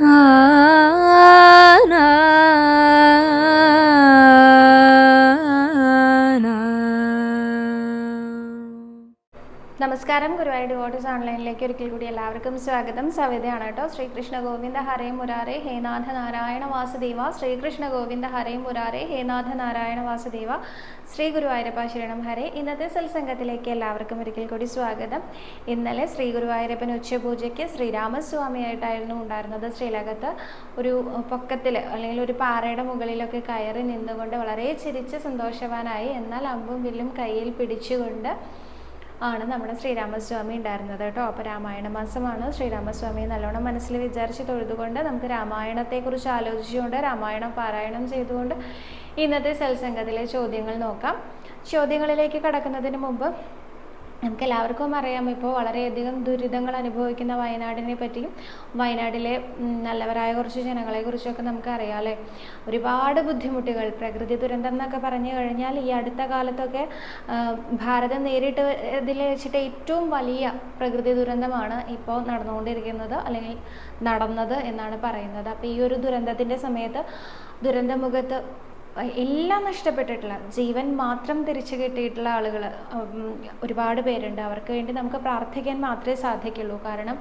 Ah. നമസ്കാരം. Guruvayur devotees ഓൺലൈനിലേക്ക് ഒരിക്കൽ കൂടി എല്ലാവർക്കും സ്വാഗതം. സവിതയാണ് കേട്ടോ. ശ്രീകൃഷ്ണ ഗോവിന്ദ ഹരേ മുരാരേ ഹേനാഥ നാരായണ വാസുദേവ. ശ്രീകൃഷ്ണ ഗോവിന്ദ ഹരേ മുരാരേ ഹേനാഥ നാരായണ വാസുദേവ. ശ്രീ ഗുരുവായൂരപ്പ ശരണം ഹരേ. ഇന്നത്തെ സത്സംഗത്തിലേക്ക് എല്ലാവർക്കും ഒരിക്കൽ കൂടി സ്വാഗതം. ഇന്നലെ ശ്രീ ഗുരുവായൂരപ്പൻ ഉച്ചപൂജയ്ക്ക് ശ്രീരാമസ്വാമിയായിട്ടായിരുന്നു ഉണ്ടായിരുന്നത് ശ്രീലകത്ത്. ഒരു പൊക്കത്തിൽ അല്ലെങ്കിൽ ഒരു പാറയുടെ മുകളിലൊക്കെ കയറി നിന്നുകൊണ്ട് വളരെ ചിരിച്ച് സന്തോഷവാനായി. എന്നാൽ അമ്പും വില്ലും കയ്യിൽ പിടിച്ചുകൊണ്ട് ആണ് നമ്മുടെ ശ്രീരാമസ്വാമി ഉണ്ടായിരുന്നത് കേട്ടോ. അപ്പോൾ രാമായണ മാസമാണ്. ശ്രീരാമസ്വാമി നല്ലോണം മനസ്സിൽ വിചാരിച്ച് തൊഴുതുകൊണ്ട് നമുക്ക് രാമായണത്തെക്കുറിച്ച് ആലോചിച്ചുകൊണ്ട് രാമായണം പാരായണം ചെയ്തുകൊണ്ട് ഇന്നത്തെ സത്സംഗത്തിലെ ചോദ്യങ്ങൾ നോക്കാം. ചോദ്യങ്ങളിലേക്ക് കടക്കുന്നതിന് മുമ്പ് നമുക്ക് എല്ലാവർക്കും അറിയാം ഇപ്പോൾ വളരെയധികം ദുരിതങ്ങൾ അനുഭവിക്കുന്ന വയനാടിനെ പറ്റിയും വയനാടിലെ നല്ലവരായ കുറച്ച് ജനങ്ങളെ കുറിച്ചൊക്കെ നമുക്ക് അറിയാം അല്ലേ? ഒരുപാട് ബുദ്ധിമുട്ടുകൾ പ്രകൃതി ദുരന്തം എന്നൊക്കെ പറഞ്ഞു കഴിഞ്ഞാൽ ഈ അടുത്ത കാലത്തൊക്കെ ഭാരതം നേരിട്ട് ഇതിൽ വെച്ചിട്ട് ഏറ്റവും വലിയ പ്രകൃതി ദുരന്തമാണ് ഇപ്പോൾ നടന്നുകൊണ്ടിരിക്കുന്നത് അല്ലെങ്കിൽ നടന്നത് എന്നാണ് പറയുന്നത്. അപ്പോൾ ഈ ഒരു ദുരന്തത്തിന്റെ സമയത്ത് ദുരന്തമുഖത്ത് എല്ലാം നഷ്ടപ്പെട്ടിട്ടുള്ള ജീവൻ മാത്രം തിരിച്ചു കിട്ടിയിട്ടുള്ള ആളുകൾ ഒരുപാട് പേരുണ്ട്. അവർക്ക് വേണ്ടി നമുക്ക് പ്രാർത്ഥിക്കാൻ മാത്രമേ സാധിക്കുള്ളൂ. കാരണം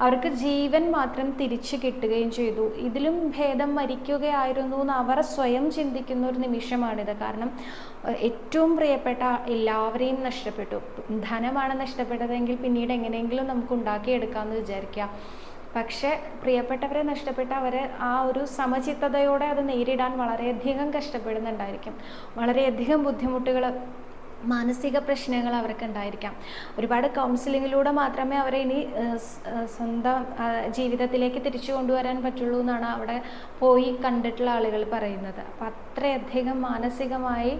അവർക്ക് ജീവൻ മാത്രം തിരിച്ചു കിട്ടുകയും ചെയ്തു. ഇതിലും ഭേദം മരിക്കുകയായിരുന്നു എന്ന് അവർ സ്വയം ചിന്തിക്കുന്ന ഒരു നിമിഷമാണിത്. കാരണം ഏറ്റവും പ്രിയപ്പെട്ട എല്ലാവരെയും നഷ്ടപ്പെട്ടു. ധനമാണ് നഷ്ടപ്പെട്ടതെങ്കിൽ പിന്നീട് എങ്ങനെയെങ്കിലും നമുക്ക് ഉണ്ടാക്കിയെടുക്കാമെന്ന് വിചാരിക്കുക. പക്ഷേ പ്രിയപ്പെട്ടവരെ നഷ്ടപ്പെട്ട അവർ ആ ഒരു സമചിത്തതയോടെ അത് നേരിടാൻ വളരെയധികം കഷ്ടപ്പെടുന്നുണ്ടായിരിക്കും. വളരെയധികം ബുദ്ധിമുട്ടുകൾ മാനസിക പ്രശ്നങ്ങൾ അവർക്ക് ഉണ്ടായിരിക്കാം. ഒരുപാട് കൗൺസിലിങ്ങിലൂടെ മാത്രമേ അവരെ ഇനി സ്വന്തം ജീവിതത്തിലേക്ക് തിരിച്ചു കൊണ്ടുവരാൻ പറ്റുള്ളൂ എന്നാണ് അവിടെ പോയി കണ്ടിട്ടുള്ള ആളുകൾ പറയുന്നത്. അപ്പം അത്രയധികം മാനസികമായി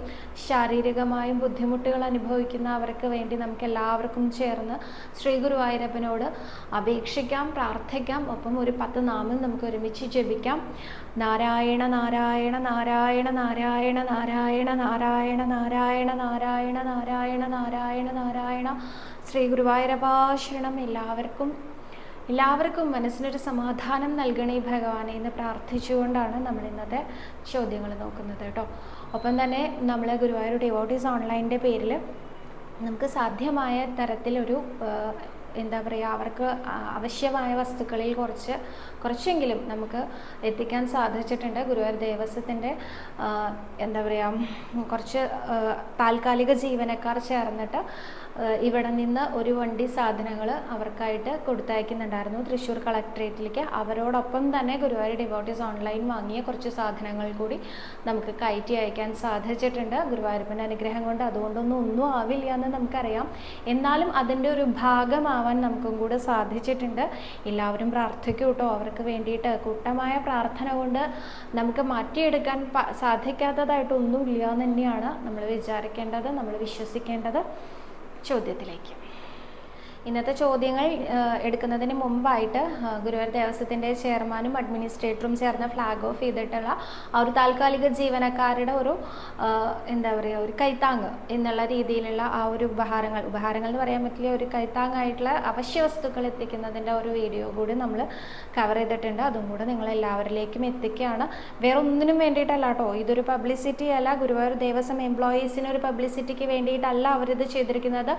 ശാരീരികമായും ബുദ്ധിമുട്ടുകൾ അനുഭവിക്കുന്ന അവർക്ക് വേണ്ടി നമുക്ക് എല്ലാവർക്കും ചേർന്ന് ശ്രീ ഗുരുവായൂരപ്പനോട് അപേക്ഷിക്കാം പ്രാർത്ഥിക്കാം. ഒപ്പം ഒരു പത്ത് നാമം നമുക്ക് ഒരുമിച്ച് ജപിക്കാം. നാരായണ നാരായണ നാരായണ നാരായണ നാരായണ നാരായണ നാരായണ നാരായണ നാരായണ നാരായണ നാരായണ ശ്രീ ഗുരുവായൂരഭാഷണം എല്ലാവർക്കും എല്ലാവർക്കും മനസ്സിനൊരു സമാധാനം നൽകണേ ഭഗവാനെ എന്ന് പ്രാർത്ഥിച്ചുകൊണ്ടാണ് നമ്മൾ ഇന്നത്തെ ചോദ്യങ്ങൾ നോക്കുന്നത് കേട്ടോ ഒപ്പം തന്നെ നമ്മൾ ഗുരുവായൂർ ഡിവോട്ടീസ് ഓൺലൈന്റെ പേരിൽ നമുക്ക് സാധ്യമായ തരത്തിലൊരു എന്താ പറയുക അവർക്ക് ആവശ്യമായ വസ്തുക്കളിൽ കുറച്ച് കുറച്ചെങ്കിലും നമുക്ക് എത്തിക്കാൻ സാധിച്ചിട്ടുണ്ട്. ഗുരുവായൂർ ദേവസ്വത്തിന്റെ എന്താ പറയുക കുറച്ച് താൽക്കാലിക ജീവനക്കാർ ചേർന്നിട്ട് ഇവിടെ നിന്ന് ഒരു വണ്ടി സാധനങ്ങൾ അവർക്കായിട്ട് കൊടുത്തയക്കുന്നുണ്ടായിരുന്നു. തൃശ്ശൂർ കളക്ട്രേറ്റിലേക്ക് അവരോടൊപ്പം തന്നെ ഗുരുവായൂർ ഡിവോട്ടീസ് ഓൺലൈൻ വാങ്ങിയ കുറച്ച് സാധനങ്ങൾ കൂടി നമുക്ക് കയറ്റി അയക്കാൻ സാധിച്ചിട്ടുണ്ട്. ഗുരുവായൂരപ്പന്റെ അനുഗ്രഹം കൊണ്ട് അതുകൊണ്ടൊന്നും ഒന്നും ആവില്ല എന്ന് നമുക്കറിയാം. എന്നാലും അതിന്റെ ഒരു ഭാഗമാവാൻ നമുക്കും കൂടെ സാധിച്ചിട്ടുണ്ട്. എല്ലാവരും പ്രാർത്ഥിക്കൂ കേട്ടോ അവർക്ക് വേണ്ടിയിട്ട് കൂട്ടമായ പ്രാർത്ഥന കൊണ്ട് നമുക്ക് മാറ്റിയെടുക്കാൻ സാധിക്കാത്തതായിട്ടൊന്നുമില്ല എന്ന് തന്നെയാണ് നമ്മൾ വിചാരിക്കേണ്ടത് നമ്മൾ വിശ്വസിക്കേണ്ടത്. ചോദ്യത്തിലേക്ക് ഇന്നത്തെ ചോദ്യങ്ങൾ എടുക്കുന്നതിന് മുമ്പായിട്ട് ഗുരുവായൂർ ദേവസ്വത്തിന്റെ ചെയർമാനും അഡ്മിനിസ്ട്രേറ്ററും ചേർന്ന് ഫ്ലാഗ് ഓഫ് ചെയ്തിട്ടുള്ള ആ ഒരു താൽക്കാലിക ജീവനക്കാരുടെ ഒരു എന്താ പറയുക ഒരു കൈത്താങ് എന്നുള്ള രീതിയിലുള്ള ആ ഒരു ഉപഹാരങ്ങൾ. ഉപഹാരങ്ങൾ എന്ന് പറയാൻ പറ്റില്ല ഒരു കൈത്താങ്ങായിട്ടുള്ള അവശ്യ വസ്തുക്കൾ എത്തിക്കുന്നതിന്റെ ഒരു വീഡിയോ കൂടി നമ്മൾ കവർ ചെയ്തിട്ടുണ്ട്. അതും കൂടെ നിങ്ങൾ എല്ലാവരിലേക്കും എത്തിക്കുകയാണ്. വേറെ ഒന്നിനും വേണ്ടിയിട്ടല്ല കേട്ടോ ഇതൊരു പബ്ലിസിറ്റി അല്ല. ഗുരുവായൂർ ദേവസ്വം എംപ്ലോയീസിന് ഒരു പബ്ലിസിറ്റിക്ക് വേണ്ടിയിട്ടല്ല അവരിത് ചെയ്തിരിക്കുന്നത്.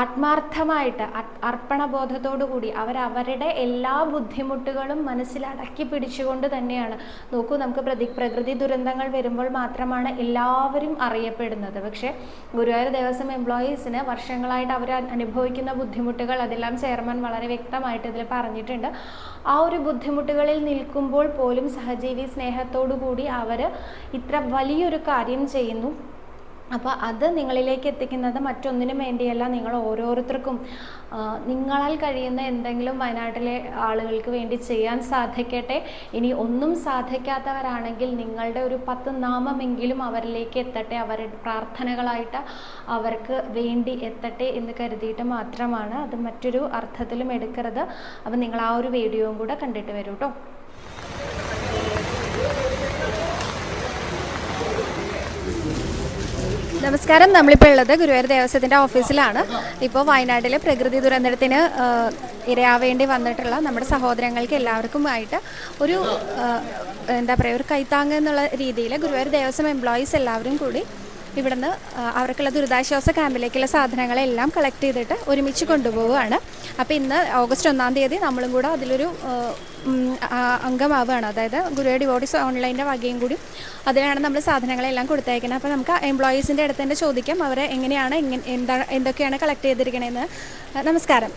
ആത്മാർത്ഥമായിട്ട് അർ- അർപ്പണബോധത്തോടു കൂടി അവരവരുടെ എല്ലാ ബുദ്ധിമുട്ടുകളും മനസ്സിലടക്കി പിടിച്ചുകൊണ്ട് തന്നെയാണ്. നോക്കൂ നമുക്ക് പ്രതി പ്രകൃതി ദുരന്തങ്ങൾ വരുമ്പോൾ മാത്രമാണ് എല്ലാവരും അറിയപ്പെടുന്നത്. പക്ഷേ ഗുരുവായൂർ ദേവസ്വം എംപ്ലോയീസിന് വർഷങ്ങളായിട്ട് അവർ അനുഭവിക്കുന്ന ബുദ്ധിമുട്ടുകൾ അതെല്ലാം ചെയർമാൻ വളരെ വ്യക്തമായിട്ട് ഇതിൽ പറഞ്ഞിട്ടുണ്ട്. ആ ഒരു ബുദ്ധിമുട്ടുകളിൽ നിൽക്കുമ്പോൾ പോലും സഹജീവി സ്നേഹത്തോടു കൂടി അവർ ഇത്ര വലിയൊരു കാര്യം ചെയ്യുന്നു. അപ്പോൾ അത് നിങ്ങളിലേക്ക് എത്തിക്കുന്നത് മറ്റൊന്നിനും വേണ്ടിയല്ല. നിങ്ങൾ ഓരോരുത്തർക്കും നിങ്ങളാൽ കഴിയുന്ന എന്തെങ്കിലും വയനാട്ടിലെ ആളുകൾക്ക് വേണ്ടി ചെയ്യാൻ സാധിക്കട്ടെ. ഇനി ഒന്നും സാധിക്കാത്തവരാണെങ്കിൽ നിങ്ങളുടെ ഒരു പത്ത് നാമമെങ്കിലും അവരിലേക്ക് എത്തട്ടെ. അവരുടെ പ്രാർത്ഥനകളായിട്ട് അവർക്ക് വേണ്ടി എത്തട്ടെ എന്ന് കരുതിയിട്ട് മാത്രമാണ് അത് മറ്റൊരു അർത്ഥത്തിലും എടുക്കരുത്. അപ്പം നിങ്ങൾ ആ ഒരു വീഡിയോയും കൂടെ കണ്ടിട്ട് വരൂ കേട്ടോ നമസ്കാരം. നമ്മളിപ്പോൾ ഉള്ളത് ഗുരുവായൂർ ദേവസ്വത്തിന്റെ ഓഫീസിലാണ്. ഇപ്പോൾ വയനാട്ടിലെ പ്രകൃതി ദുരന്തത്തിന് ഇരയാവേണ്ടി വന്നിട്ടുള്ള നമ്മുടെ സഹോദരങ്ങൾക്ക് എല്ലാവർക്കുമായിട്ട് ഒരു എന്താ പറയുക ഒരു കൈത്താങ് എന്നുള്ള രീതിയിൽ ഗുരുവായൂർ ദേവസ്വം എംപ്ലോയീസ് എല്ലാവരും കൂടി ഇവിടുന്ന് അവർക്കുള്ള ദുരിതാശ്വാസ ക്യാമ്പിലേക്കുള്ള സാധനങ്ങളെല്ലാം കളക്ട് ചെയ്തിട്ട് ഒരുമിച്ച് കൊണ്ടുപോവുകയാണ്. അപ്പോൾ ഇന്ന് ഓഗസ്റ്റ് ഒന്നാം തീയതി നമ്മളും കൂടെ അതിലൊരു അംഗമാവുകയാണ്. അതായത് ഗുരുവായൂർ ഡിവോട്ടീസ് ഓൺലൈന്റെ വകയും കൂടി അതിലാണ് നമ്മൾ സാധനങ്ങളെല്ലാം കൊടുത്തേക്കുന്നത് അപ്പോൾ നമുക്ക് എംപ്ലോയീസിന്റെ അടുത്ത് തന്നെ ചോദിക്കാം അവരെ എങ്ങനെയാണ് എങ്ങനെ എന്താണ് എന്തൊക്കെയാണ് കളക്ട് ചെയ്തിരിക്കണതെന്ന് നമസ്കാരം.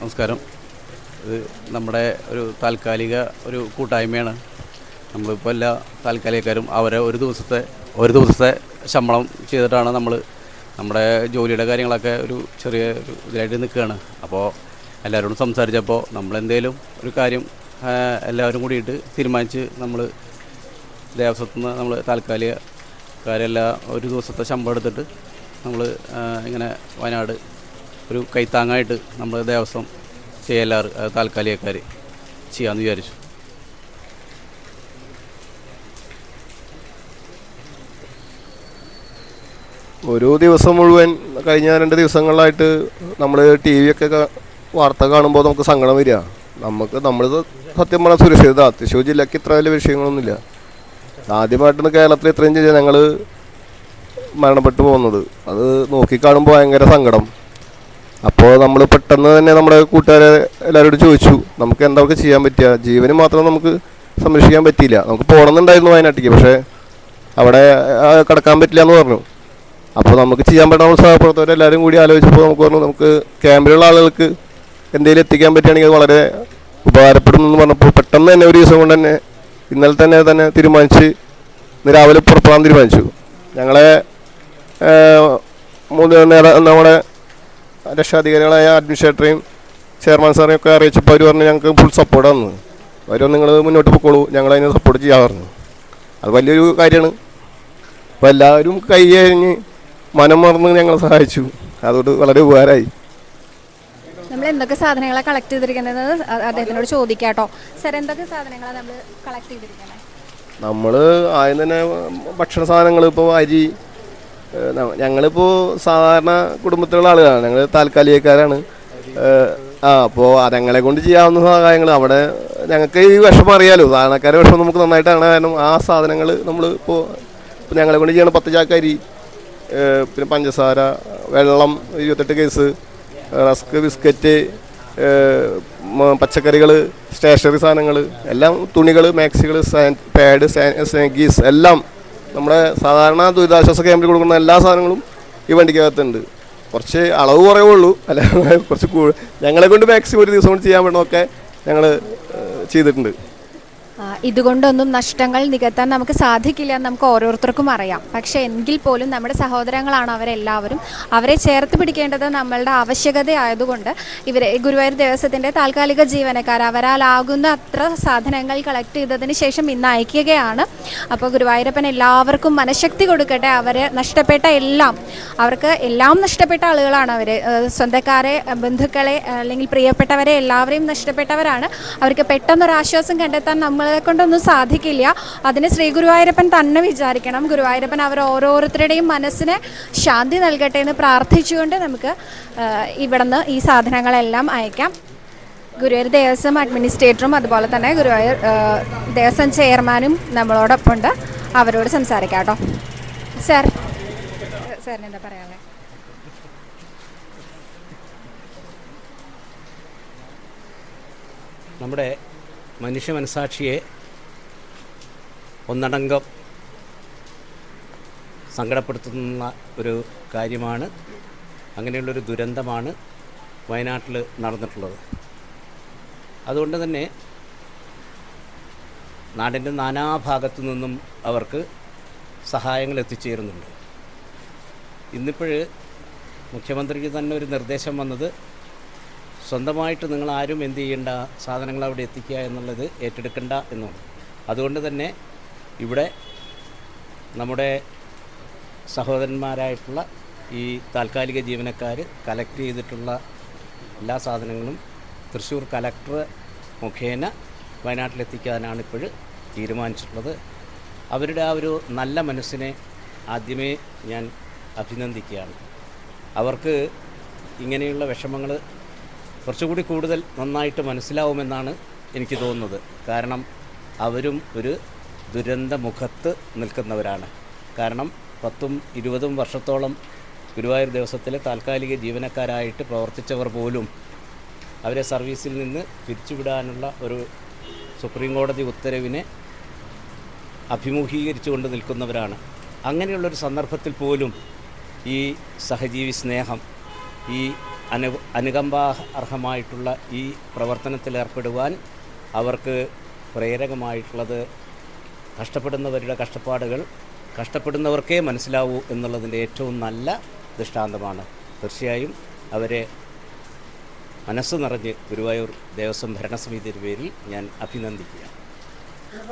നമസ്കാരം. ഇത് നമ്മുടെ ഒരു താൽക്കാലിക ഒരു കൂട്ടായ്മയാണ്. നമ്മളിപ്പോൾ എല്ലാ താൽക്കാലികക്കാരും അവരെ ഒരു ദിവസത്തെ ഒരു ദിവസത്തെ ശമ്പളം ചെയ്തിട്ടാണ് നമ്മൾ നമ്മുടെ ജോലിയുടെ കാര്യങ്ങളൊക്കെ ഒരു ചെറിയ ഒരു ഇതിലായിട്ട് നിൽക്കുകയാണ്. അപ്പോൾ എല്ലാവരോടും സംസാരിച്ചപ്പോൾ നമ്മളെന്തേലും ഒരു കാര്യം എല്ലാവരും കൂടിയിട്ട് തീരുമാനിച്ച് നമ്മൾ ദേവസ്വത്തിൽ നിന്ന് നമ്മൾ താൽക്കാലികക്കാരെല്ലാം ഒരു ദിവസത്തെ ശമ്പളം എടുത്തിട്ട് നമ്മൾ ഇങ്ങനെ വയനാട് ഒരു കൈത്താങ്ങായിട്ട് നമ്മൾ ദേവസ്വം ചെയ്യല്ലാറ് താൽക്കാലികക്കാർ ചെയ്യാമെന്ന് വിചാരിച്ചു. ഒരു ദിവസം മുഴുവൻ കഴിഞ്ഞ രണ്ട് ദിവസങ്ങളിലായിട്ട് നമ്മൾ ടി വി ഒക്കെ വാർത്ത കാണുമ്പോൾ നമുക്ക് സങ്കടം വരിക. നമുക്ക് നമ്മൾ സത്യം പറഞ്ഞാൽ സുരക്ഷിതത. തൃശ്ശൂർ ജില്ലയ്ക്ക് ഇത്ര വലിയ വിഷയങ്ങളൊന്നുമില്ല. ആദ്യമായിട്ടാണ് കേരളത്തിൽ ഇത്രയും ഞങ്ങൾ മരണപ്പെട്ടു പോകുന്നത്. അത് നോക്കിക്കാണുമ്പോൾ ഭയങ്കര സങ്കടം. അപ്പോൾ നമ്മൾ പെട്ടെന്ന് തന്നെ നമ്മുടെ കൂട്ടുകാരെ എല്ലാവരോടും ചോദിച്ചു നമുക്ക് എന്തൊക്കെ ചെയ്യാൻ പറ്റുക ജീവന് മാത്രം നമുക്ക് സംരക്ഷിക്കാൻ പറ്റിയില്ല. നമുക്ക് പോകണമെന്നുണ്ടായിരുന്നു വയനാട്ടിലേക്ക് പക്ഷേ അവിടെ കിടക്കാൻ പറ്റില്ല എന്ന് പറഞ്ഞു. അപ്പോൾ നമുക്ക് ചെയ്യാൻ പറ്റുന്ന സഹപ്രവർത്തകർ എല്ലാവരും കൂടി ആലോചിച്ചപ്പോൾ നമുക്ക് പറഞ്ഞു നമുക്ക് ക്യാമ്പിലുള്ള ആളുകൾക്ക് എന്തെങ്കിലും എത്തിക്കാൻ പറ്റുകയാണെങ്കിൽ വളരെ ഉപകാരപ്പെടും എന്ന് പറഞ്ഞപ്പോൾ പെട്ടെന്ന് തന്നെ ഒരു ദിവസം കൊണ്ട് തന്നെ ഇന്നലെ തന്നെ തന്നെ തീരുമാനിച്ച് ഇന്ന് രാവിലെ പുറപ്പെടാൻ തീരുമാനിച്ചു. ഞങ്ങളെ നമ്മുടെ രക്ഷാധികാരികളായ അഡ്മിനിസ്ട്രേറ്ററെയും ചെയർമാൻ സാറെയും ഒക്കെ അറിയിച്ചപ്പോൾ അവർ പറഞ്ഞു ഞങ്ങൾക്ക് ഫുൾ സപ്പോർട്ട് തന്നു അവർ നിങ്ങൾ മുന്നോട്ട് പൊക്കോളൂ. ഞങ്ങൾ അതിനെ സപ്പോർട്ട് ചെയ്യാൻ പറഞ്ഞു. അത് വലിയൊരു കാര്യമാണ്. അപ്പോൾ എല്ലാവരും കൈ കഴിഞ്ഞ് മനം മറന്ന് ഞങ്ങളെ സഹായിച്ചു. അതുകൊണ്ട് വളരെ ഉപകാരമായി. നമ്മൾ എന്തൊക്കെ സാധനങ്ങളാണ് കളക്ട് ചെയ്തിരിക്കുന്നത്? അദ്ദേഹത്തിനോട് ചോദിക്കാം കേട്ടോ സാർ എന്തൊക്കെ സാധനങ്ങളാണ് നമ്മൾ കളക്ട് ചെയ്തിരിക്കുന്നത്? നമ്മൾ ആദ്യം തന്നെ ഭക്ഷണ സാധനങ്ങൾ ഇപ്പോൾ അരി ഞങ്ങളിപ്പോൾ സാധാരണ കുടുംബത്തിലുള്ള ആളുകളാണ്. ഞങ്ങൾ താൽക്കാലികക്കാരാണ്. ആ അപ്പോൾ ഞങ്ങളെ കൊണ്ട് ചെയ്യാവുന്ന സഹായങ്ങൾ അവിടെ ഞങ്ങൾക്ക് ഈ വിഷമം അറിയാലോ. സാധാരണക്കാരെ വിഷമം നമുക്ക് നന്നായിട്ടാണ്. കാരണം ആ സാധനങ്ങൾ നമ്മൾ ഇപ്പോൾ ഇപ്പോൾ ഞങ്ങളെ കൊണ്ട് ചെയ്യണം പത്ത് ചാക്കരി പിന്നെ പഞ്ചസാര വെള്ളം ഇരുപത്തെട്ട് കേസ് റസ്ക് ബിസ്ക്കറ്റ് പച്ചക്കറികൾ സ്റ്റേഷനറി സാധനങ്ങൾ എല്ലാം തുണികൾ മാക്സികൾ പാഡ് സ്നാഗീസ് എല്ലാം നമ്മുടെ സാധാരണ ദുരിതാശ്വാസ ക്യാമ്പിൽ കൊടുക്കുന്ന എല്ലാ സാധനങ്ങളും ഈ വണ്ടിക്കകത്തുണ്ട്. കുറച്ച് അളവ് കുറവേ ഉള്ളൂ അല്ല കുറച്ച് ഞങ്ങളെ കൊണ്ട് മാക്സിമം ഒരു ദിവസം കൊണ്ട് ചെയ്യാൻ വേണ്ടതൊക്കെ ഞങ്ങൾ ചെയ്തിട്ടുണ്ട്. ഇതുകൊണ്ടൊന്നും നഷ്ടങ്ങൾ നികത്താൻ നമുക്ക് സാധിക്കില്ല എന്ന് നമുക്ക് ഓരോരുത്തർക്കും അറിയാം. പക്ഷേ എങ്കിൽ പോലും നമ്മുടെ സഹോദരങ്ങളാണ് അവരെല്ലാവരും അവരെ ചേർത്ത് പിടിക്കേണ്ടത് നമ്മളുടെ ആവശ്യകതയായതുകൊണ്ട് ഇവരെ ഗുരുവായൂർ ദേവസ്വത്തിന്റെ താൽക്കാലിക ജീവനക്കാർ അവരാലാകുന്ന അത്ര സാധനങ്ങൾ കളക്ട് ചെയ്തതിന് ശേഷം ഇന്ന് അയക്കുകയാണ്. അപ്പോൾ ഗുരുവായൂരപ്പൻ എല്ലാവർക്കും മനഃശക്തി കൊടുക്കട്ടെ. അവരെ നഷ്ടപ്പെട്ട എല്ലാം അവർക്ക് എല്ലാം നഷ്ടപ്പെട്ട ആളുകളാണ് അവർ സ്വന്തക്കാരെ ബന്ധുക്കളെ അല്ലെങ്കിൽ പ്രിയപ്പെട്ടവരെ എല്ലാവരെയും നഷ്ടപ്പെട്ടവരാണ്. അവർക്ക് പെട്ടെന്നൊരാശ്വാസം കണ്ടെത്താൻ കണ്ടെത്താൻ നമ്മളെ കൊണ്ടൊന്നും സാധിക്കില്ല. അതിന് ശ്രീ ഗുരുവായൂരപ്പൻ തന്നെ വിചാരിക്കണം. ഗുരുവായൂരപ്പൻ അവർ ഓരോരുത്തരുടെയും മനസ്സിന് ശാന്തി നൽകട്ടെ എന്ന് പ്രാർത്ഥിച്ചുകൊണ്ട് നമുക്ക് ഇവിടുന്ന് ഈ സാധനങ്ങളെല്ലാം അയക്കാം. ഗുരുവായൂർ ദേവസ്വം അഡ്മിനിസ്ട്രേറ്ററും അതുപോലെ തന്നെ ഗുരുവായൂർ ദേവസ്വം ചെയർമാനും നമ്മളോടൊപ്പം ഉണ്ട് അവരോട് സംസാരിക്കാം കേട്ടോ. സാർ സാറിന് എന്താ പറയാനുള്ളത് നമ്മുടെ മനുഷ്യ മനസാക്ഷിയെ ഒന്നടങ്കം സങ്കടപ്പെടുത്തുന്ന ഒരു കാര്യമാണ്. അങ്ങനെയുള്ളൊരു ദുരന്തമാണ് വയനാട്ടിൽ നടന്നിട്ടുള്ളത്. അതുകൊണ്ട് തന്നെ നാടിന്റെ നാനാഭാഗത്തു നിന്നും അവർക്ക് സഹായങ്ങൾ എത്തിച്ചേരുന്നുണ്ട്. ഇന്നിപ്പോൾ മുഖ്യമന്ത്രിക്ക് തന്നെ ഒരു നിർദ്ദേശം വന്നത് സ്വന്തമായിട്ട് നിങ്ങൾ ആരും എന്ത് ചെയ്യേണ്ട സാധനങ്ങൾ അവിടെ എത്തിക്കുക എന്നുള്ളത് ഏറ്റെടുക്കണ്ട എന്നുള്ളത് അതുകൊണ്ട് തന്നെ ഇവിടെ നമ്മുടെ സഹോദരന്മാരായിട്ടുള്ള ഈ താൽക്കാലിക ജീവനക്കാർ കലക്ട് ചെയ്തിട്ടുള്ള എല്ലാ സാധനങ്ങളും തൃശ്ശൂർ കലക്ടർ മുഖേന വയനാട്ടിലെത്തിക്കാനാണ് ഇപ്പോൾ തീരുമാനിച്ചിട്ടുള്ളത്. അവരുടെ ആ ഒരു നല്ല മനസ്സിനെ ആദ്യമേ ഞാൻ അഭിനന്ദിക്കുകയാണ്. അവർക്ക് ഇങ്ങനെയുള്ള വിഷമങ്ങൾ കുറച്ചുകൂടി കൂടുതൽ നന്നായിട്ട് മനസ്സിലാവുമെന്നാണ് എനിക്ക് തോന്നുന്നത്. കാരണം അവരും ഒരു ദുരന്ത മുഖത്ത് നിൽക്കുന്നവരാണ്. കാരണം പത്തും ഇരുപതും വർഷത്തോളം ഗുരുവായൂർ ദിവസത്തിലെ താൽക്കാലിക ജീവനക്കാരായിട്ട് പ്രവർത്തിച്ചവർ പോലും അവരെ സർവീസിൽ നിന്ന് പിരിച്ചുവിടാനുള്ള ഒരു സുപ്രീം കോടതി ഉത്തരവിനെ അഭിമുഖീകരിച്ചുകൊണ്ട് നിൽക്കുന്നവരാണ്. അങ്ങനെയുള്ളൊരു സന്ദർഭത്തിൽ പോലും ഈ സഹജീവി സ്നേഹം ഈ അനു അനുകമ്പാർഹമായിട്ടുള്ള ഈ പ്രവർത്തനത്തിലേർപ്പെടുവാൻ അവർക്ക് പ്രേരകമായിട്ടുള്ളത് കഷ്ടപ്പെടുന്നവരുടെ കഷ്ടപ്പാടുകൾ കഷ്ടപ്പെടുന്നവർക്കേ മനസ്സിലാവൂ എന്നുള്ളതിന്റെ ഏറ്റവും നല്ല ദൃഷ്ടാന്തമാണ്. തീർച്ചയായും അവരെ മനസ്സ് നിറഞ്ഞ് ഗുരുവായൂർ ദേവസ്വം ഭരണസമിതിയുടെ പേരിൽ ഞാൻ അഭിനന്ദിക്കുകയാണ്.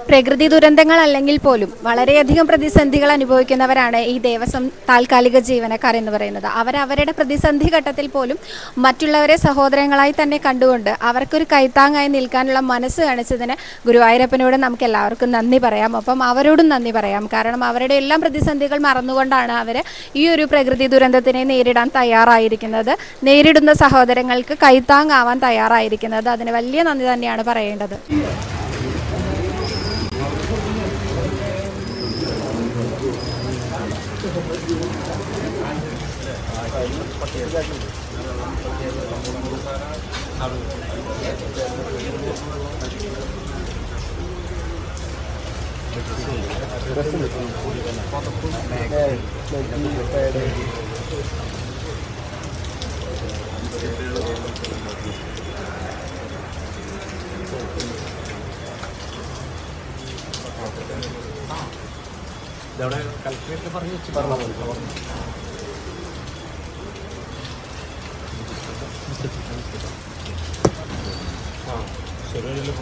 പ്രകൃതി ദുരന്തങ്ങൾ അല്ലെങ്കിൽ പോലും വളരെയധികം പ്രതിസന്ധികൾ അനുഭവിക്കുന്നവരാണ് ഈ ദേവസ്വം താൽക്കാലിക ജീവനക്കാർ എന്ന് പറയുന്നത്. അവരവരുടെ പ്രതിസന്ധി ഘട്ടത്തിൽ പോലും മറ്റുള്ളവരെ സഹോദരങ്ങളായി തന്നെ കണ്ടുകൊണ്ട് അവർക്കൊരു കൈത്താങ്ങായി നിൽക്കാനുള്ള മനസ്സ് കാണിച്ചതിന് ഗുരുവായൂരപ്പനോട് നമുക്ക് എല്ലാവർക്കും നന്ദി പറയാം. അപ്പം അവരോടും നന്ദി പറയാം. കാരണം അവരുടെ എല്ലാം പ്രതിസന്ധികൾ മറന്നുകൊണ്ടാണ് അവർ ഈ ഒരു പ്രകൃതി ദുരന്തത്തിനെ നേരിടാൻ തയ്യാറായിരിക്കുന്നത്. നേരിടുന്ന സഹോദരങ്ങൾക്ക് കൈത്താങ്ങാവാൻ തയ്യാറായിരിക്കുന്നത്. അതിന് വലിയ നന്ദി തന്നെയാണ് പറയേണ്ടത്. ഇതവിടെ കളക്ടറേറ്റ് പറഞ്ഞു വെച്ച് പറഞ്ഞു ജില്ല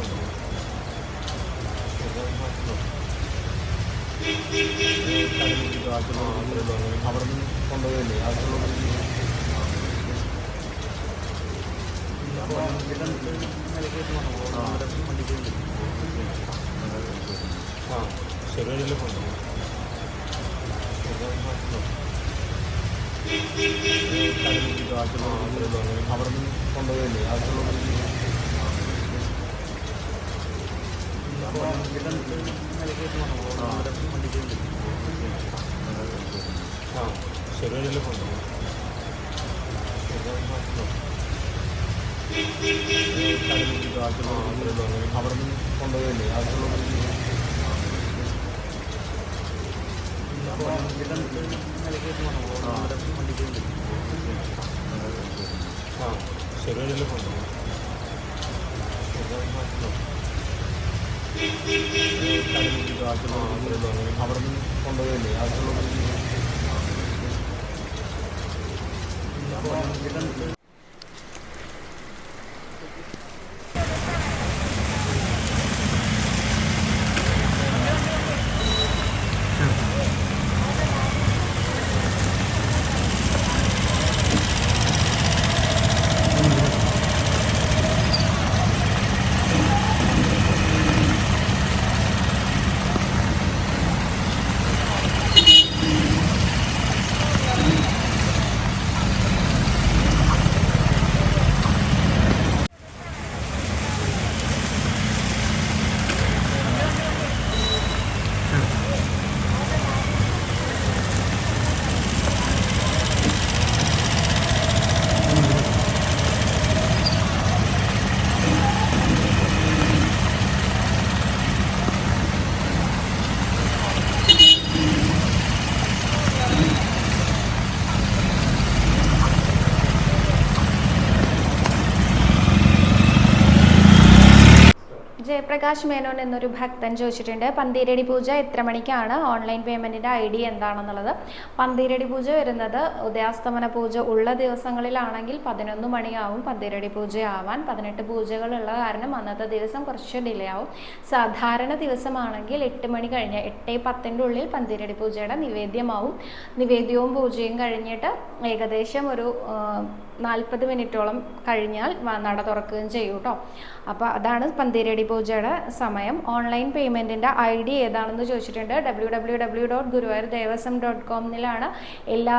അവിടെ നിന്ന് കൊണ്ടുപോയില്ലേ ആവശ്യമുള്ള അവിടെ നിന്ന് കൊണ്ടുപോയില്ലേ ആവശ്യമുള്ള ശരിയായില്ല അവിടെ നിന്ന് കൊണ്ടുപോയില്ലേ ആവശ്യമുള്ള ശരിയായില്ല അവിടെ നിന്ന് കൊണ്ടുപോയില്ലേ ആവശ്യമുള്ള ജയപ്രകാശ് മേനോൻ എന്നൊരു ഭക്തൻ ചോദിച്ചിട്ടുണ്ട് പന്തീരടി പൂജ എത്ര മണിക്കാണ്? ഓൺലൈൻ പേയ്മെന്റിന്റെ ഐ ഡി എന്താണെന്നുള്ളത്? പന്തീരടി പൂജ വരുന്നത് ഉദയാസ്തമന പൂജ ഉള്ള ദിവസങ്ങളിലാണെങ്കിൽ പതിനൊന്ന് മണിയാവും പന്തീരടി പൂജ ആവാൻ പതിനെട്ട് പൂജകളുള്ള കാരണം അന്നത്തെ ദിവസം കുറച്ച് ഡിലേ ആവും. സാധാരണ ദിവസമാണെങ്കിൽ എട്ട് മണി കഴിഞ്ഞ് എട്ട് പത്തിന്റെ ഉള്ളിൽ പന്തീരടി പൂജയുടെ നിവേദ്യമാവും. നിവേദ്യവും പൂജയും കഴിഞ്ഞിട്ട് ഏകദേശം ഒരു നാൽപ്പത് മിനിറ്റോളം കഴിഞ്ഞാൽ നട തുറക്കുകയും ചെയ്യും കേട്ടോ അപ്പോൾ അതാണ് പന്തീരടി പൂജയുടെ സമയം. ഓൺലൈൻ പേയ്മെന്റിന്റെ ഐ ഡി ഏതാണെന്ന് ചോദിച്ചിട്ടുണ്ട്. W W W dot Guruvayur Devaswom dot കോമിലാണ് എല്ലാ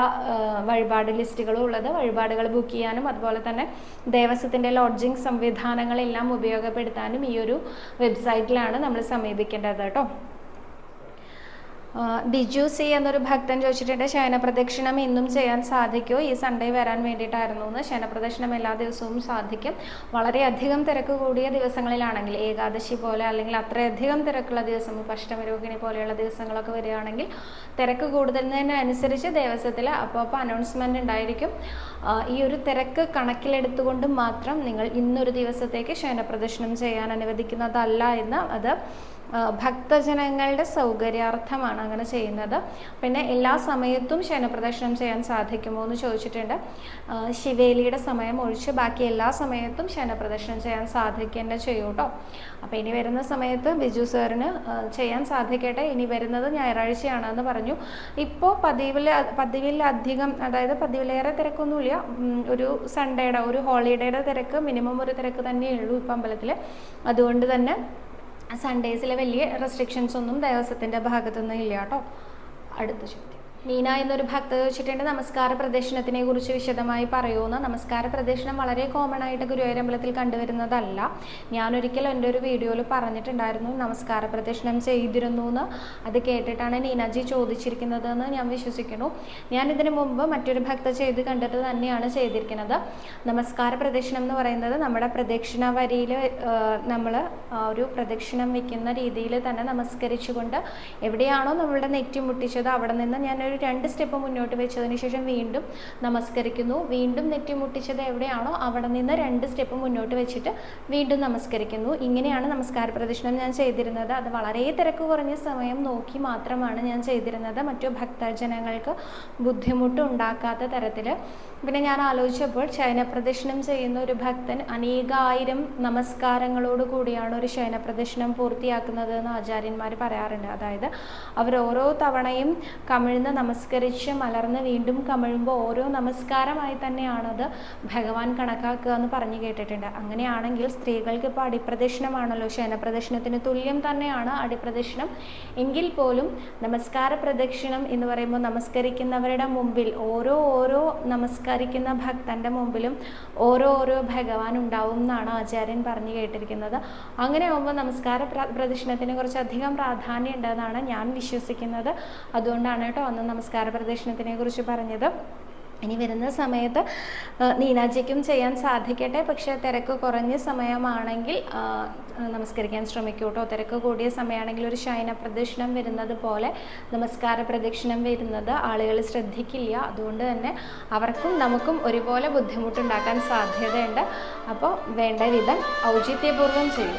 വഴിപാട് ലിസ്റ്റുകളും ഉള്ളത്. വഴിപാടുകൾ ബുക്ക് ചെയ്യാനും അതുപോലെ തന്നെ ദേവസ്വത്തിന്റെ ലോഡ്ജിങ് സംവിധാനങ്ങളെല്ലാം ഉപയോഗപ്പെടുത്താനും ഈ ഒരു വെബ്സൈറ്റിലാണ് നമ്മൾ സമീപിക്കേണ്ടത് കേട്ടോ ബിജു സി എന്നൊരു ഭക്തൻ ചോദിച്ചിട്ടുണ്ട് ശയനപ്രദക്ഷിണം ഇന്നും ചെയ്യാൻ സാധിക്കുമോ ഈ സൺഡേ വരാൻ വേണ്ടിയിട്ടായിരുന്നു എന്ന്. ശയനപ്രദക്ഷിണം എല്ലാ ദിവസവും സാധിക്കും. വളരെയധികം തിരക്ക് കൂടിയ ദിവസങ്ങളിലാണെങ്കിൽ ഏകാദശി പോലെ അല്ലെങ്കിൽ അത്രയധികം തിരക്കുള്ള ദിവസം അഷ്ടമരോഹിണി പോലെയുള്ള ദിവസങ്ങളൊക്കെ വരികയാണെങ്കിൽ തിരക്ക് കൂടുന്നതിനനുസരിച്ച് ദേവസ്വത്തിൽ അപ്പോൾ അപ്പോൾ അനൗൺസ്മെന്റ് ഉണ്ടായിരിക്കും ഈ ഒരു തിരക്ക് കണക്കിലെടുത്തുകൊണ്ട് മാത്രം നിങ്ങൾ ഇന്നൊരു ദിവസത്തേക്ക് ശയനപ്രദക്ഷിണം ചെയ്യാൻ അനുവദിക്കുന്നതല്ല എന്ന് അത് ഭക്തജനങ്ങളുടെ സൗകര്യാർത്ഥമാണ് അങ്ങനെ ചെയ്യുന്നത്. പിന്നെ എല്ലാ സമയത്തും ശയനപ്രദക്ഷിണം ചെയ്യാൻ സാധിക്കുമോ എന്ന് ചോദിച്ചിട്ടുണ്ട്. ശിവേലിയുടെ സമയം ഒഴിച്ച് ബാക്കി എല്ലാ സമയത്തും ശയനപ്രദക്ഷിണം ചെയ്യാൻ സാധിക്കേണ്ട ചെയ്യൂ കേട്ടോ. അപ്പോൾ ഇനി വരുന്ന സമയത്ത് ബിജു സാറിന് ചെയ്യാൻ സാധിക്കട്ടെ. ഇനി വരുന്നത് ഞായറാഴ്ചയാണെന്ന് പറഞ്ഞു. ഇപ്പോൾ പതിവിൽ പതിവിലധികം അതായത് പതിവിലേറെ തിരക്കൊന്നുമില്ല. ഒരു സൺഡേയുടെ ഒരു ഹോളിഡേയുടെ തിരക്ക് മിനിമം ഒരു തിരക്ക് തന്നെയേ ഉള്ളൂ ഇപ്പം അമ്പലത്തിൽ അതുകൊണ്ട് തന്നെ സൺഡേസിൽ വലിയ റെസ്ട്രിക്ഷൻസ് ഒന്നും ദേവസ്വത്തിന്റെ ഭാഗത്തുനിന്ന് ഇല്ല കേട്ടോ. അടുത്ത ചോദ്യം നീന എന്നൊരു ഭക്ത ചോദിച്ചിട്ടുണ്ട് നമസ്കാര പ്രദക്ഷിണത്തിനെ കുറിച്ച് വിശദമായി പറയുമെന്ന് നമസ്കാര പ്രദക്ഷിണം വളരെ കോമൺ ആയിട്ട് ഗുരുവായൂരമ്പലത്തിൽ കണ്ടുവരുന്നതല്ല. ഞാനൊരിക്കൽ എന്റെ ഒരു വീഡിയോയിൽ പറഞ്ഞിട്ടുണ്ടായിരുന്നു നമസ്കാര പ്രദക്ഷിണം ചെയ്തിരുന്നു എന്ന് അത് കേട്ടിട്ടാണ് നീനാജി ചോദിച്ചിരിക്കുന്നതെന്ന് ഞാൻ വിശ്വസിക്കുന്നു. ഞാൻ ഇതിനു മുമ്പ് മറ്റൊരു ഭക്ത ചെയ്ത് കണ്ടിട്ട് തന്നെയാണ് ചെയ്തിരിക്കുന്നത്. നമസ്കാര പ്രദക്ഷിണം എന്ന് പറയുന്നത് നമ്മുടെ പ്രദക്ഷിണ വരിയിൽ നമ്മൾ ഒരു പ്രദക്ഷിണം വയ്ക്കുന്ന രീതിയിൽ തന്നെ നമസ്കരിച്ചുകൊണ്ട് എവിടെയാണോ നമ്മളുടെ നെറ്റി മുട്ടിച്ചത് അവിടെ നിന്ന് ഞാനൊരു രണ്ട് സ്റ്റെപ്പ് മുന്നോട്ട് വെച്ചതിന് ശേഷം വീണ്ടും നമസ്കരിക്കുന്നു. വീണ്ടും നെറ്റിമുട്ടിച്ചത് എവിടെയാണോ അവിടെ നിന്ന് രണ്ട് സ്റ്റെപ്പ് മുന്നോട്ട് വെച്ചിട്ട് വീണ്ടും നമസ്കരിക്കുന്നു. ഇങ്ങനെയാണ് നമസ്കാര പ്രദക്ഷിണം ഞാൻ ചെയ്തിരുന്നത്. അത് വളരെ തിരക്ക് കുറഞ്ഞ സമയം നോക്കി മാത്രമാണ് ഞാൻ ചെയ്തിരുന്നത്. മറ്റു ഭക്തജനങ്ങൾക്ക് ബുദ്ധിമുട്ട് ഉണ്ടാക്കാത്ത തരത്തിൽ പിന്നെ ഞാൻ ആലോചിച്ചപ്പോൾ ശയനപ്രദക്ഷിണം ചെയ്യുന്ന ഒരു ഭക്തൻ അനേകായിരം നമസ്കാരങ്ങളോട് കൂടിയാണ് ഒരു ശയനപ്രദക്ഷിണം പൂർത്തിയാക്കുന്നത് എന്ന് ആചാര്യന്മാർ പറയാറുണ്ട്. അതായത് അവർ ഓരോ തവണയും കമിഴ്ന്ന് നമസ്കരിച്ച് മലർന്ന് വീണ്ടും കമിഴുമ്പോൾ ഓരോ നമസ്കാരമായി തന്നെയാണത് ഭഗവാൻ കണക്കാക്കുക എന്ന് പറഞ്ഞു കേട്ടിട്ടുണ്ട്. അങ്ങനെയാണെങ്കിൽ സ്ത്രീകൾക്ക് ഇപ്പോൾ അടിപ്രദക്ഷിണമാണല്ലോ. ശയനപ്രദക്ഷിണത്തിന് തുല്യം തന്നെയാണ് അടിപ്രദക്ഷിണം. എങ്കിൽ പോലും നമസ്കാര പ്രദക്ഷിണം എന്ന് പറയുമ്പോൾ നമസ്കരിക്കുന്നവരുടെ മുമ്പിൽ ഓരോ ഓരോ നമസ്കരിക്കുന്ന ഭക്തന്റെ മുമ്പിലും ഓരോ ഓരോ ഭഗവാൻ ഉണ്ടാവും എന്നാണ് ആചാര്യൻ പറഞ്ഞു കേട്ടിരിക്കുന്നത്. അങ്ങനെ ആകുമ്പോൾ നമസ്കാര പ്ര- പ്രദക്ഷിണത്തിന് കുറച്ച് അധികം പ്രാധാന്യം ഉണ്ടെന്നാണ് ഞാൻ വിശ്വസിക്കുന്നത്. അതുകൊണ്ടാണ് കേട്ടോ അന്ന് നമസ്കാര പ്രദക്ഷിണത്തിനെ കുറിച്ച് പറഞ്ഞത്. ഇനി വരുന്ന സമയത്ത് നീനാജിക്കും ചെയ്യാൻ സാധിക്കട്ടെ. പക്ഷേ തിരക്ക് കുറഞ്ഞ സമയമാണെങ്കിൽ നമസ്കരിക്കാൻ ശ്രമിക്കൂ കേട്ടോ തിരക്ക് കൂടിയ സമയമാണെങ്കിൽ ഒരു ശയന പ്രദക്ഷിണം വരുന്നത് പോലെ നമസ്കാര പ്രദക്ഷിണം വരുന്നത് ആളുകൾ ശ്രദ്ധിക്കില്ല. അതുകൊണ്ട് തന്നെ അവർക്കും നമുക്കും ഒരുപോലെ ബുദ്ധിമുട്ടുണ്ടാക്കാൻ സാധ്യതയുണ്ട്. അപ്പോൾ വേണ്ട വിധം ഔചിത്യപൂർവം ചെയ്യും.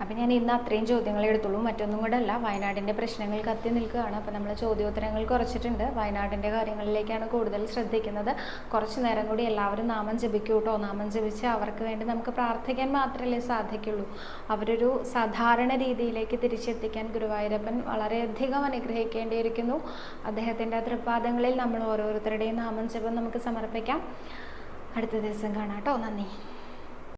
അപ്പം ഞാൻ ഇന്ന് അത്രയും ചോദ്യങ്ങളെ എടുത്തുള്ളൂ. മറ്റൊന്നും കൂടെ അല്ല വയനാടിന്റെ പ്രശ്നങ്ങൾ കത്തി നിൽക്കുകയാണ്. അപ്പോൾ നമ്മൾ ചോദ്യോത്തരങ്ങൾ കുറച്ചിട്ടുണ്ട്. വയനാടിന്റെ കാര്യങ്ങളിലേക്കാണ് കൂടുതൽ ശ്രദ്ധിക്കുന്നത്. കുറച്ച് നേരം കൂടി എല്ലാവരും നാമം ജപിക്കൂട്ടോ നാമം ജപിച്ച് അവർക്ക് വേണ്ടി നമുക്ക് പ്രാർത്ഥിക്കാൻ മാത്രമല്ലേ സാധിക്കുള്ളൂ. അവരൊരു സാധാരണ രീതിയിലേക്ക് തിരിച്ചെത്തിക്കാൻ ഗുരുവായൂരപ്പൻ വളരെയധികം അനുഗ്രഹിക്കേണ്ടിയിരിക്കുന്നു. അദ്ദേഹത്തിന്റെ തൃപ്പാദങ്ങളിൽ നമ്മൾ ഓരോരുത്തരുടെയും നാമം ജപം നമുക്ക് സമർപ്പിക്കാം. അടുത്ത ദിവസം കാണാം കേട്ടോ നന്ദി.